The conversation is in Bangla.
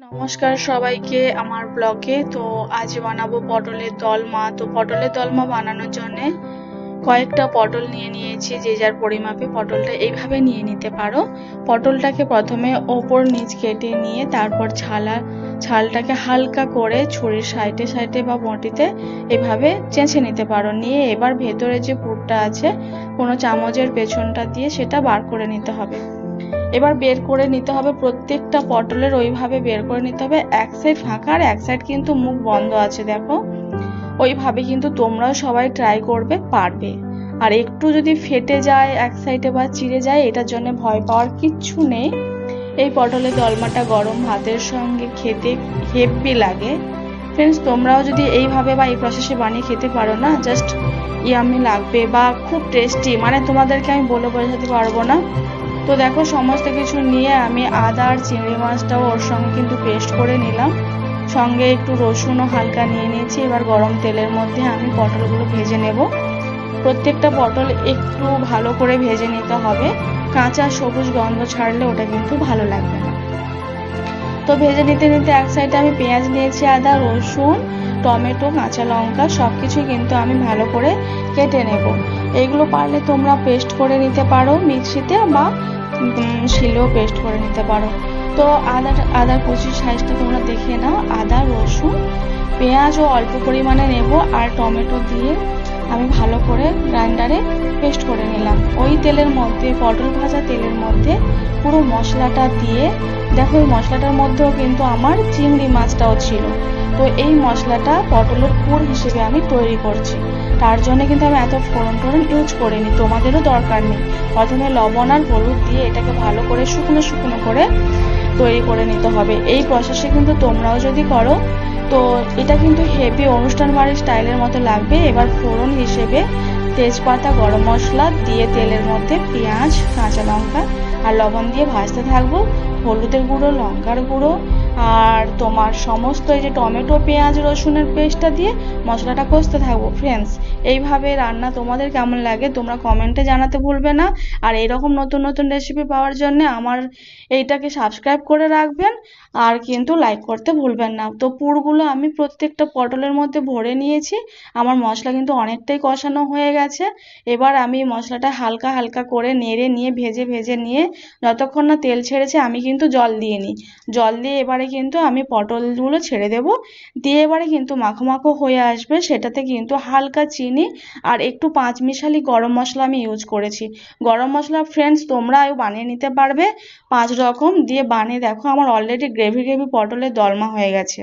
নমস্কার সবাইকে আমার ব্লগে। তো আজ বানাবো পটলের দলমা তো পটলের দলমা বানানোর জন্য কয়েকটা পটল নিয়ে নিয়েছি, যে যার পরিমাপে পটলটা এইভাবে নিয়ে নিতে পারো। পটলটাকে প্রথমে ওপর নিচ কেটে নিয়ে তারপর ছালা, ছালটাকে হালকা করে ছুরির সাইডে সাইডে বা বটিতে এভাবে চেঁচে নিতে পারো। নিয়ে এবার ভেতরে যে পুরটা আছে, কোনো চামচের পেছনটা দিয়ে সেটা বার করে নিতে হবে। এবার বের করে নিতে হবে প্রত্যেকটা পটলের, ওইভাবে বের করে নিতে হবে। এক সাইড ফাঁকা আর এক সাইড কিন্তু মুখ বন্ধ আছে, দেখো। ওইভাবে কিন্তু তোমরাও সবাই ট্রাই করবে, পারবে। আর একটু যদি ফেটে যায়, এক সাইডে বা চিড়ে যায়, এটার জন্য ভয় পাওয়ার কিচ্ছু নেই। এই পটলের দলমাটা গরম ভাতের সঙ্গে খেতে হেভি লাগে। ফ্রেন্ডস তোমরাও যদি এইভাবে বা এই প্রসেসে বানিয়ে খেতে পারো না জাস্ট ইয়ামি লাগবে বা খুব টেস্টি মানে তোমাদেরকে আমি বলে বোঝাতে পারব না। তো দেখো, সমস্ত কিছু নিয়ে আমি আদা আর চিংড়ি মাছটাও ওর সঙ্গে কিন্তু পেস্ট করে নিলাম। সঙ্গে একটু রসুনও হালকা নিয়ে নিয়েছি। এবার গরম তেলের মধ্যে আমি পটলগুলো ভেজে নেব। প্রত্যেকটা পটল একটু ভালো করে ভেজে নিতে হবে। কাঁচা সবুজ গন্ধ ছাড়লে ওটা কিন্তু ভালো লাগবে না। তো ভেজে নিতে নিতে এক সাইডে আমি পেঁয়াজ নিয়েছি, আদা, রসুন টমেটো, কাঁচা লঙ্কা সব কিছুই কিন্তু আমি ভালো করে কেটে নেব। এগুলো পারলে তোমরা পেস্ট করে নিতে পারো মিক্সিতে বা শিলেও পেস্ট করে নিতে পারো। তো আদা আদার কুচির সাইজটা তোমরা দেখে নাও। আদা, রসুন, পেঁয়াজও অল্প পরিমাণে নেব আর টমেটো দিয়ে আমি ভালো করে গ্রাইন্ডারে পেস্ট করে নিলাম। ওই তেলের মধ্যে, পটল ভাজা তেলের মধ্যে পুরো মশলাটা দিয়ে দেখো, এই মশলাটার মধ্যেও কিন্তু আমার চিংড়ি মাছটাও ছিল। তো এই মশলাটা পটলের পুর হিসেবে আমি তৈরি করছি। তার জন্য কিন্তু আমি এত ফোড়ন টোড়ন ইউজ করিনি, তোমাদেরও দরকার নেই। প্রথমে লবণ আর হলুদ দিয়ে এটাকে ভালো করে শুকনো শুকনো করে তৈরি করে নিতে হবে। এই প্রসেসে কিন্তু তোমরাও যদি করো, তো এটা কিন্তু হেভি অনুষ্ঠান বাড়ির স্টাইলের মতো লাগবে। এবার ফোড়ন হিসেবে তেজপাতা, গরম মশলা দিয়ে তেলের মধ্যে পেঁয়াজ, কাঁচা লঙ্কা আর লবণ দিয়ে ভাজতে থাকব হলুদের গুঁড়ো লঙ্কার গুঁড়ো আর তোমার সমস্ত এই যে টমেটো, পেঁয়াজ, রসুনের পেস্টটা দিয়ে মশলাটা কষতে থাকব। ফ্রেন্ডস এইভাবে রান্না তোমাদের কেমন লাগে তোমরা কমেন্টে জানাতে ভুলবে না। আর এরকম নতুন নতুন রেসিপি পাওয়ার জন্য আমার এইটাকে সাবস্ক্রাইব করে রাখবেন আর কিন্তু লাইক করতে ভুলবেন না। তো পুরগুলো আমি প্রত্যেকটা পটলের মধ্যে ভরে নিয়েছি। আমার মশলা কিন্তু অনেকটাই কষানো হয়ে গেছে। এবার আমি মশলাটা হালকা হালকা করে নেড়ে নিয়ে, ভেজে ভেজে নিয়ে যতক্ষণ না তেল ছেড়েছে আমি কিন্তু জল দিয়ে নিই। জল দিয়ে এবারে কিন্তু আমি পটলগুলো ছেড়ে দেব। দিয়ে এবারে কিন্তু মাখো মাখো হয়ে আসবে। সেটাতে কিন্তু হালকা চিনি আর একটু পাঁচ মিশালি গরম মশলা আমি ইউজ করেছি। গরম মশলা ফ্রেন্ডস তোমরাও বানিয়ে নিতে পারবে। পাঁচ রকম। দিয়ে বানিয়ে দেখো, আমার অলরেডি গ্রেভি গ্রেভি পটলের দলমা হয়ে গেছে।